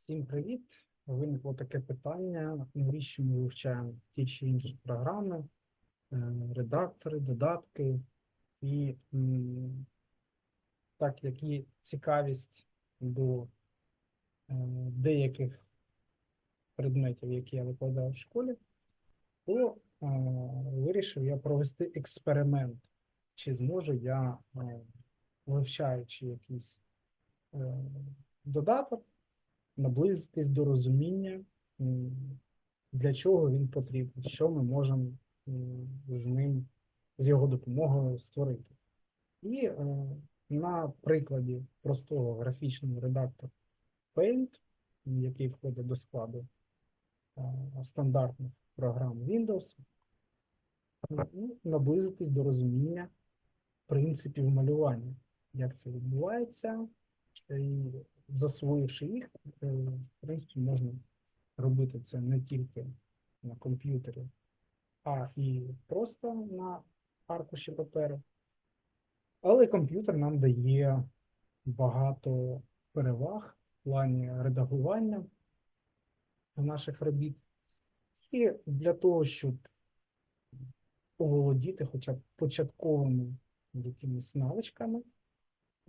Всім привіт! Виникло таке питання, навіщо ми вивчаємо ті чи інші програми, е, редактори, додатки, і так як є цікавість до е, деяких предметів, які я викладаю в школі, то е, вирішив я провести експеримент, чи зможу я, вивчаючи якийсь додаток, наблизитись до розуміння, для чого він потрібен, що ми можемо з ним, з його допомогою створити. І е, на прикладі простого графічного редактора Paint, який входить до складу е, стандартних програм Windows, ну, наблизитись до розуміння принципів малювання, як це відбувається, і засвоївши їх, е, в принципі, можна робити це не тільки на комп'ютері, а і просто на аркуші паперу. Але комп'ютер нам дає багато переваг в плані редагування наших робіт. І для того, щоб оволодіти хоча б початковими якимись навичками е,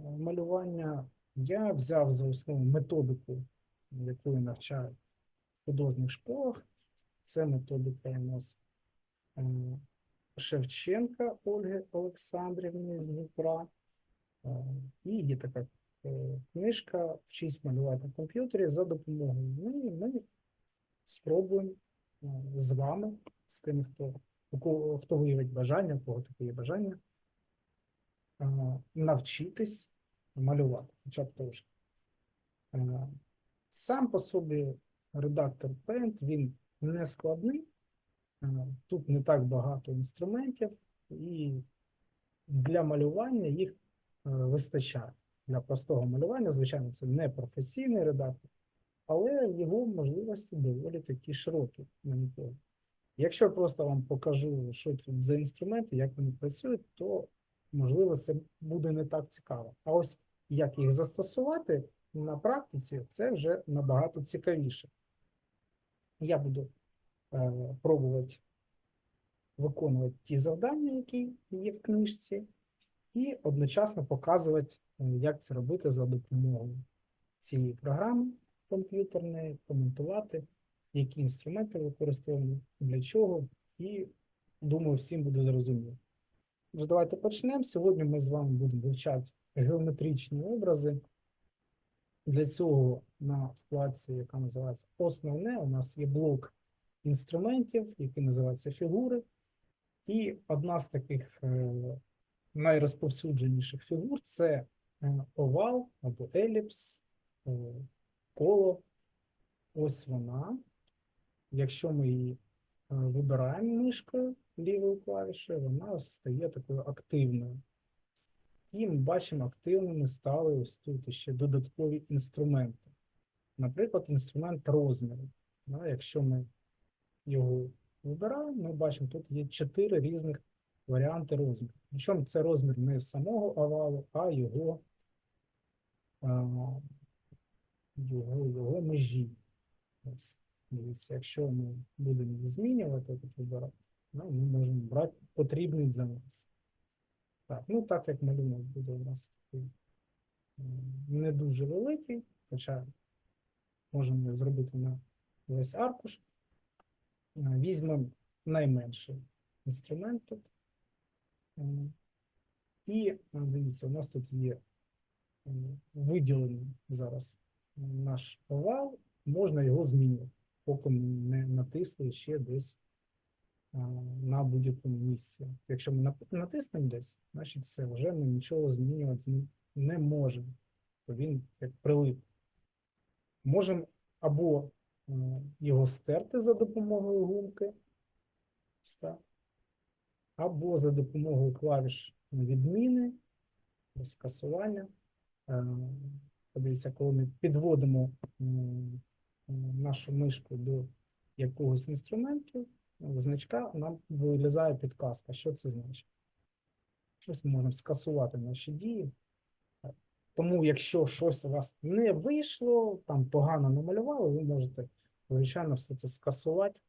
малювання, я взяв за основу методику, якою навчають в художніх школах. Це методика у нас е, Шевченка Ольги Олександрівни з Дніпра. Е, І є така е, книжка Вчись малювати на комп'ютері за допомогою неї. Ми спробуємо з вами, з тими, хто, хто виявить бажання, у кого таке є бажання, навчитись малювати, хоча б трошки. Е, Сам по собі редактор Paint, він не складний. Е, Тут не так багато інструментів, і для малювання їх е, вистачає. Для простого малювання, звичайно, це не професійний редактор, але його можливості доволі такі широкі на мій погляд. Якщо просто вам покажу, що тут за інструменти, як вони працюють, то можливо це буде не так цікаво. А ось як їх застосувати на практиці, це вже набагато цікавіше. Я буду е, пробувати виконувати ті завдання, які є в книжці, і одночасно показувати, е, як це робити за допомогою цієї програми комп'ютерної, коментувати, які інструменти використовуємо, для чого, і думаю, всім буде зрозуміло. Тож давайте почнемо. Сьогодні ми з вами будемо вивчати геометричні образи. Для цього на вкладці, яка називається Основне, у нас є блок інструментів, який називається фігури. І одна з таких е, найрозповсюдженіших фігур це е, овал або еліпс, е, коло. Ось вона. Якщо ми її вибираємо мишкою лівою клавішею, вона стає такою активною. І ми бачимо, активними стали ось тут ще додаткові інструменти. Наприклад, інструмент розміру. Якщо ми його вибираємо, ми бачимо, тут є чотири різних варіанти розміру. Причому це розмір не самого овалу, а його, його, його межі. Ось, дивіться, якщо ми будемо їх змінювати, тут вибирати, ну, ми можемо брати потрібний для нас. Так, ну так як малюнок буде у нас такий не дуже великий, хоча можемо зробити на весь аркуш. Е, Візьмемо найменший інструмент тут. І е, дивіться, у нас тут є виділений зараз наш овал, можна його змінювати, поки не натисли ще десь на будь-якому місці. Якщо ми натиснемо десь, значить все, вже ми нічого змінювати не- можемо. То він як прилип. Можемо або е, його стерти за допомогою гумки, або за допомогою клавіш відміни, скасування. Е, Подивіться, коли ми підводимо м, нашу мишку до якогось інструменту, значка, нам вилізає підказка. Що це значить? Ось ми можемо скасувати наші дії. Тому, якщо щось у вас не вийшло, там погано намалювали, ви можете, звичайно, все це скасувати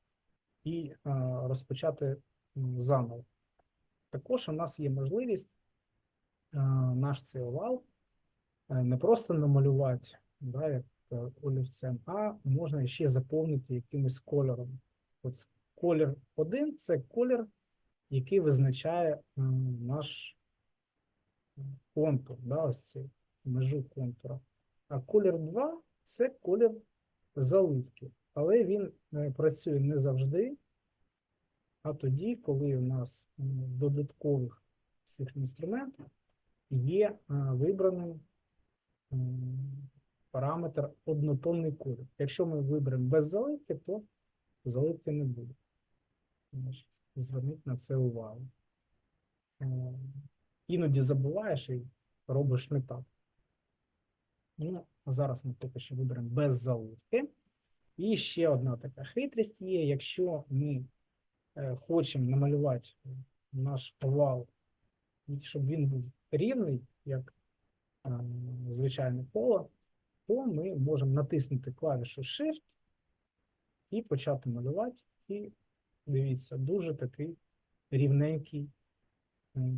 і е, розпочати заново. Також у нас є можливість е, наш цей овал е, не просто намалювати, да, як олівцем, а можна ще заповнити якимось кольором. От колір 1 це колір, який визначає наш контур, да, ось цей межу контура. А колір 2 це колір заливки. Але він е, працює не завжди, а тоді, коли у нас в додаткових цих інструментах є е, вибраним параметр однотонний колір. Якщо ми виберемо без заливки, то заливки не буде. Зверніть на це увагу. Е, Іноді забуваєш і робиш не так. Ну, зараз ми поки що виберемо без заливки. І ще одна така хитрість є. Якщо ми е, хочемо намалювати наш овал, щоб він був рівний, як е, звичайне коло, то ми можемо натиснути клавішу Shift і почати малювати. І дивіться, дуже такий рівненький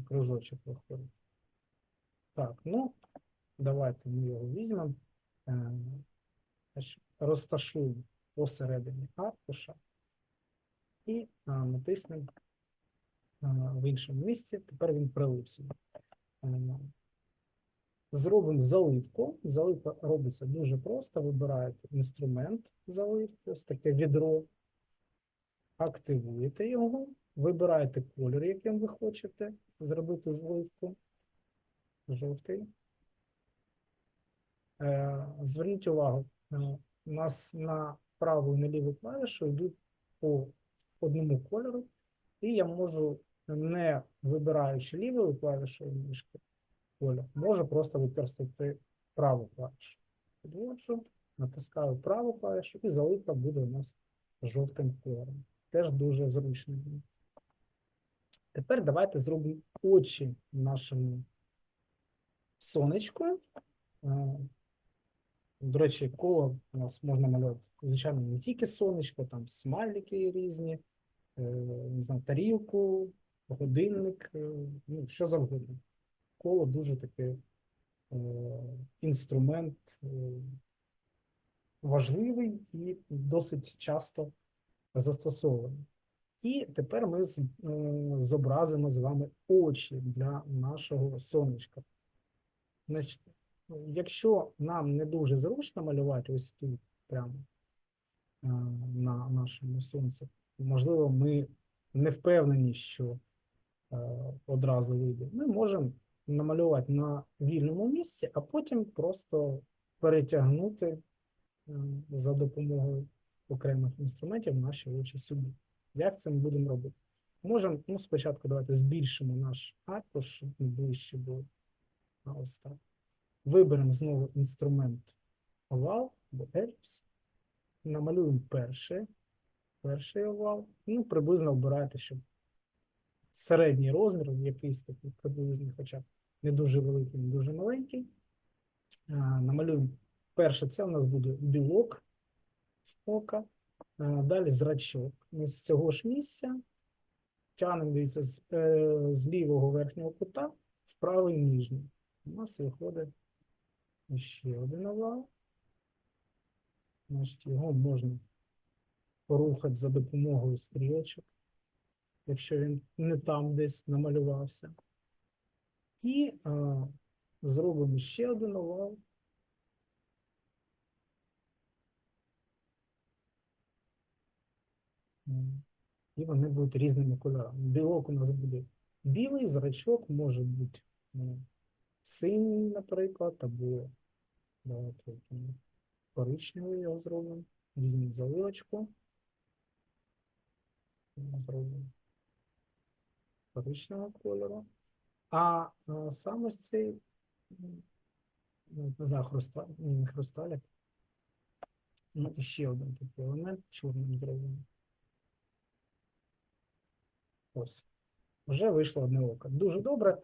кружочок виходить. Так, ну, давайте ми його візьмемо, е, розташуємо посередині аркуша і натиснемо в іншому місці. Тепер він прилип сюди. Е, Зробимо заливку. Заливка робиться дуже просто. Вибираєте інструмент заливки, ось таке відро, активуєте його, вибираєте колір, яким ви хочете зробити заливку. Жовтий. Е, Зверніть увагу, е, у нас на праву і на ліву клавішу йдуть по одному кольору, і я можу, не вибираючи лівою клавішою мишки, колір, можу просто використати праву клавішу. Підводжу, натискаю праву клавішу, і заливка буде у нас жовтим кольором. Теж дуже зручно. Тепер давайте зробимо очі нашому сонечку. Е, До речі, коло у нас можна малювати, звичайно, не тільки сонечко, там смайлики різні, е, не знаю, тарілку, годинник, е, ну, що завгодно. Коло дуже такий інструмент важливий і досить часто застосований. І тепер ми е, зобразимо з вами очі для нашого сонечка. Значить, якщо нам не дуже зручно малювати ось тут, прямо е, на нашому сонці, можливо, ми не впевнені, що е, одразу вийде. Ми можемо намалювати на вільному місці, а потім просто перетягнути за допомогою окремих інструментів наші очі сюди. Як це ми будемо робити? Можемо, ну, спочатку давайте збільшимо наш аркуш, ближче. А ось так. Виберемо знову інструмент овал або еліпс. Намалюємо перший, перший овал. Ну, приблизно обирайте, щоб середній розмір, якийсь такий приблизний, хоча б не дуже великий, не дуже маленький. А, Намалюємо перше, це у нас буде білок ока. Далі зрачок. Ми з цього ж місця тягнемо, дивіться, з, е, з лівого верхнього кута в правий нижній. У нас виходить ще один овал. Значить, його можна порухати за допомогою стрілочок, якщо він не там десь намалювався. І е, зробимо ще один овал. І вони будуть різними кольорами. Білок у нас буде білий, зрачок може бути синій, наприклад, або давайте коричневий його зробимо. Візьмемо заливочку. Зробимо коричневого кольору. А, саме ось цей, ну, не знаю, хрусталь, ні, не хрусталік. Ну, і ще один такий елемент чорним зробимо. Ось. Вже вийшло одне око. Дуже добре.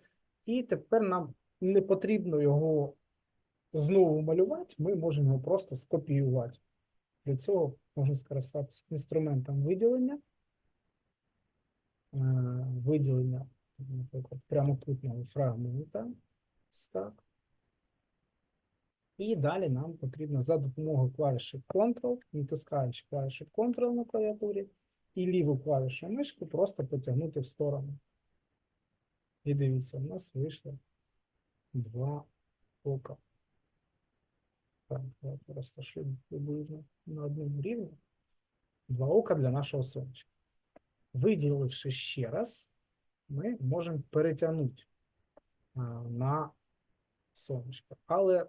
І тепер нам не потрібно його знову малювати, ми можемо його просто скопіювати. Для цього можна скористатися інструментом виділення. Е, Виділення, наприклад, прямокутного фрагмента. Так. І далі нам потрібно за допомогою клавіші Ctrl, натискаючи клавішу Ctrl на клавіатурі, і ліву клавішу мишки просто потягнути в сторону. І дивіться, у нас вийшло два ока. Так, давайте розташуємо приблизно на одному рівні. Два ока для нашого сонечка. Виділивши ще раз, ми можемо перетягнути на сонечко. Але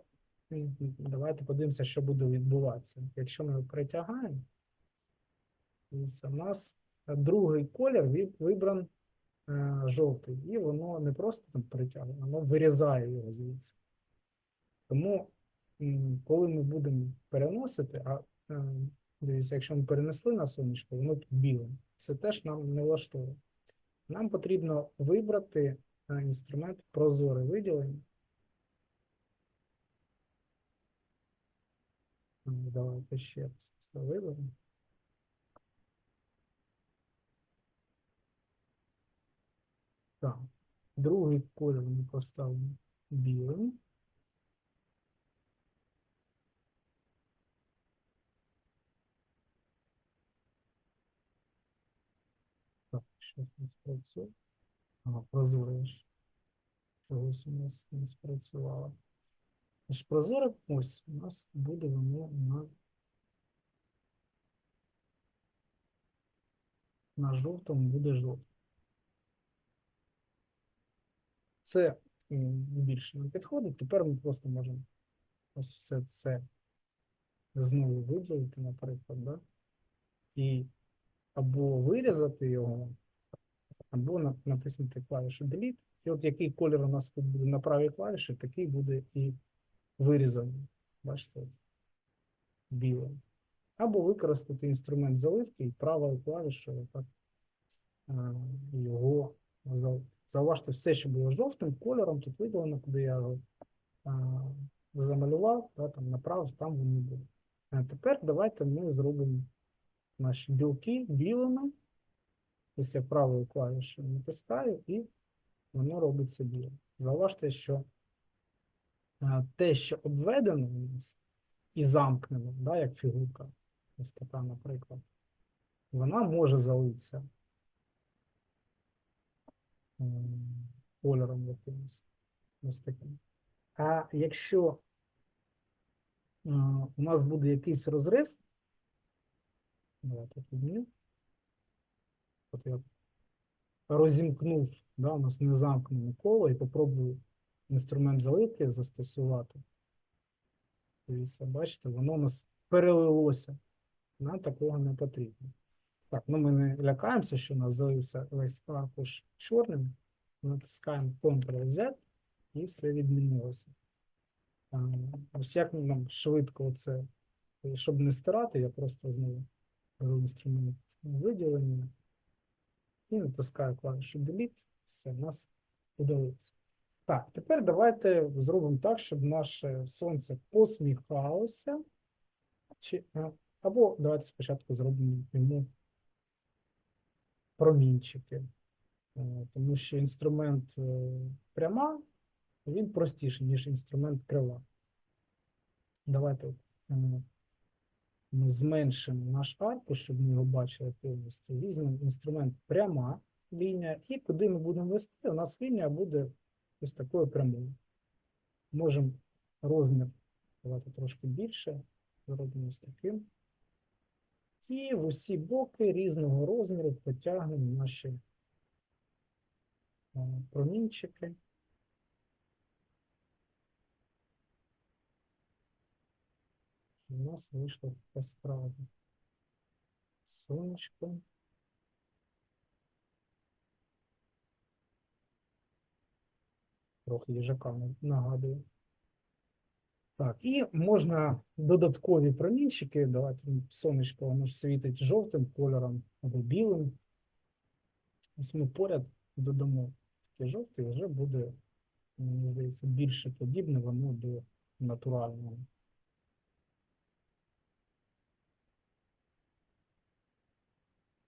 давайте подивимося, що буде відбуватися. Якщо ми його перетягаємо, дивіться, у нас другий колір вибран е, жовтий, і воно не просто там перетягує, воно вирізає його звідси. Тому, коли ми будемо переносити, а е, дивіться, якщо ми перенесли на сонечко, воно тут біле. Це теж нам не влаштовує. Нам потрібно вибрати е, інструмент прозоре виділення. Давайте ще раз це виберемо. Так, другий колір ми поставимо білим. Так, що не спрацює? Ага, прозоре ж. Чогось у нас не спрацювало. Значить, прозоре ось у нас буде воно на, на жовтому буде жовтим. Це більше не підходить. Тепер ми просто можемо ось все це знову виділити, наприклад, да? і або вирізати його, або натиснути клавішу Delete. І от який колір у нас тут буде на правій клавіші, такий буде і вирізаний. Бачите, білим. Або використати інструмент заливки і правою клавішою так, е, його. Зауважте, все, що було жовтим кольором, тут виділено, куди я його замалював, та, там направив, там вони були. А тепер давайте ми зробимо наші білки білими. Ось я правою клавішою натискаю, і воно робиться білим. Зауважте, що те, що обведено у нас і замкнено, да, як фігурка, ось така, наприклад, вона може залитися кольором якимось ось таким. А якщо у нас буде якийсь розрив, давайте підніму. От я розімкнув, да, у нас не замкнене коло, і попробую інструмент заливки застосувати. Дивіться, бачите, воно у нас перелилося. Нам такого не потрібно. Так, ну ми не лякаємося, що у нас залився весь аркуш чорним. Натискаємо Ctrl-Z і все відмінилося. Ось як нам швидко це, щоб не стирати, я просто знову беру інструмент виділення і натискаю клавішу Delete, все, в нас удалилося. Так, тепер давайте зробимо так, щоб наше сонце посміхалося. Чи, або давайте спочатку зробимо йому промінчики. Е, Тому що інструмент е, пряма, він простіший, ніж інструмент крила. Давайте е, ми зменшимо наш аркуш, щоб ми його бачили повністю. Візьмемо інструмент пряма лінія, і куди ми будемо вести, у нас лінія буде ось такою прямою. Можемо розмір давати трошки більше, зробимо ось таким. І в усі боки різного розміру потягнемо наші е, промінчики. У нас вийшло таке справа. Сонечко. Трохи їжака на- нагадую. Так, і можна додаткові промінчики, давайте ну, сонечко, воно ж світить жовтим кольором або білим. Ось ми поряд додамо такий жовтий, вже буде, мені здається, більше подібне воно до натурального.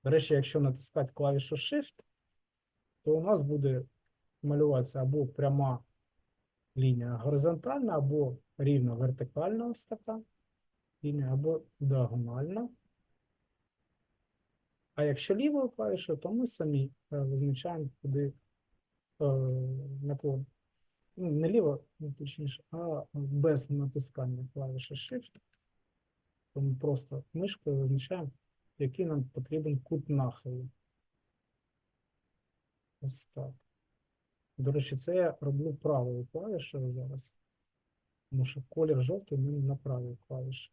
До речі, якщо натискати клавішу Shift, то у нас буде малюватися або пряма лінія горизонтальна, або рівно вертикальна ось така лінія, або діагональна. А якщо лівою клавішою, то ми самі е, визначаємо, куди е, наклон. Ну, не ліво, ну, точніше, а без натискання клавіші Shift. То ми просто мишкою визначаємо, який нам потрібен кут нахилу. Ось так. До речі, це я роблю правою клавішею зараз. Тому що колір жовтий ми на правій клавіші.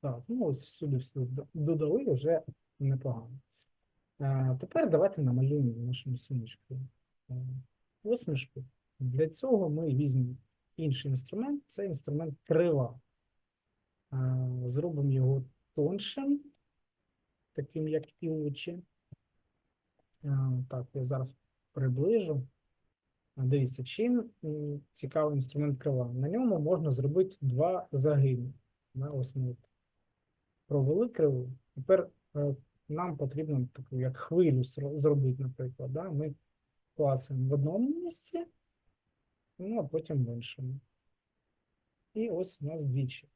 Так, ну ось сюди все додали вже непогано. А, тепер давайте намалюємо нашому сумочку е, посмішку. Для цього ми візьмемо інший інструмент, це інструмент крила. А, Зробимо його тоншим, таким як і очі. А, Так, я зараз приближу. Дивіться, чим цікавий інструмент крила. На ньому можна зробити два загини. Ось ми провели криву. Тепер е, нам потрібно таку як хвилю зробити, наприклад. Ми клацаємо в одному місці, ну а потім в іншому. І ось у нас двічі.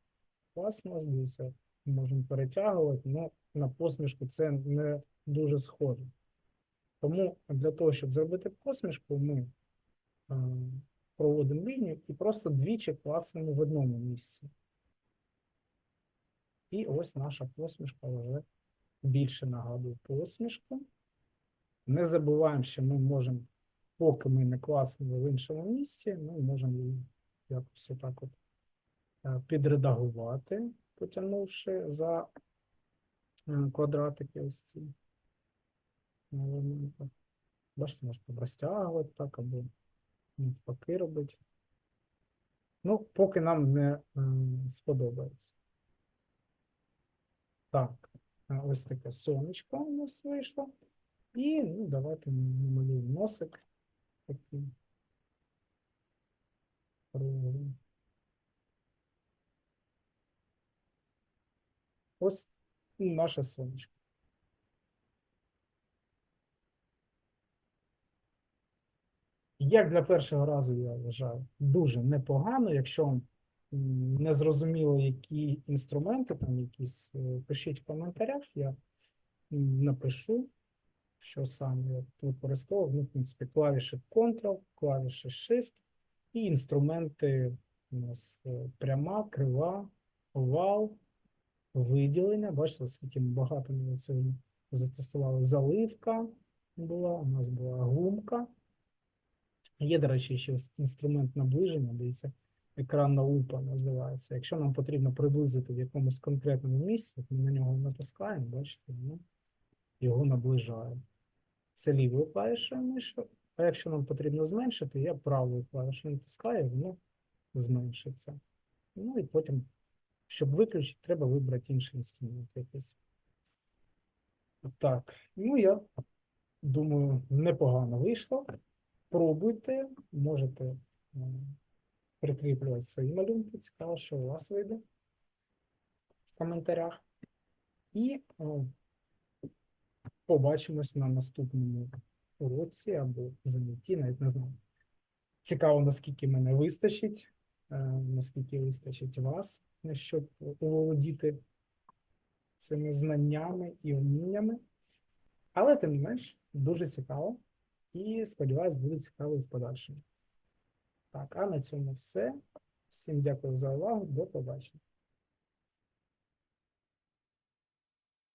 Класно, дивіться, можемо перетягувати, але на посмішку це не дуже схоже. Тому для того, щоб зробити посмішку, ми е, проводимо лінію і просто двічі клацнемо в одному місці. І ось наша посмішка вже більше нагадує посмішку. Не забуваємо, що ми можемо, поки ми не клацнули в іншому місці, ми можемо її якось отак от е, підредагувати, потягнувши за е, квадратики ось ці елементи. Бачите, можна розтягувати так, або навпаки робити. Ну, поки нам не сподобається. Так, ось таке сонечко у нас вийшло. І ну, давайте намалюємо носик такий. Ось наше сонечко. Як для першого разу, я вважаю, дуже непогано. Якщо не зрозуміло, які інструменти, там якісь, е, пишіть в коментарях, я напишу, що саме я використовував. Ну, в принципі, клавіші Ctrl, клавіші Shift і інструменти у нас е, пряма, крива, овал, виділення. Бачите, скільки багато ми сьогодні затестували. Заливка була, у нас була гумка. Є, до речі, ще інструмент наближення, дивіться, екранна лупа називається. Якщо нам потрібно приблизити в якомусь конкретному місці, ми на нього натискаємо, бачите, воно його наближає. Це лівою клавішою миші, а якщо нам потрібно зменшити, я правою клавішою натискаю, воно зменшиться. Ну і потім, щоб виключити, треба вибрати інший інструмент якийсь. Так, ну я думаю, непогано вийшло. Пробуйте, можете прикріплювати свої малюнки. Цікаво, що у вас вийде в коментарях. І побачимось на наступному уроці або занятті, навіть не знаю. Цікаво, наскільки мене вистачить, е, наскільки вистачить вас, щоб оволодіти цими знаннями і вміннями. Але тим не менш, дуже цікаво. І сподіваюсь, буде цікаво в подальшому. Так, а на цьому все. Всім дякую за увагу. До побачення.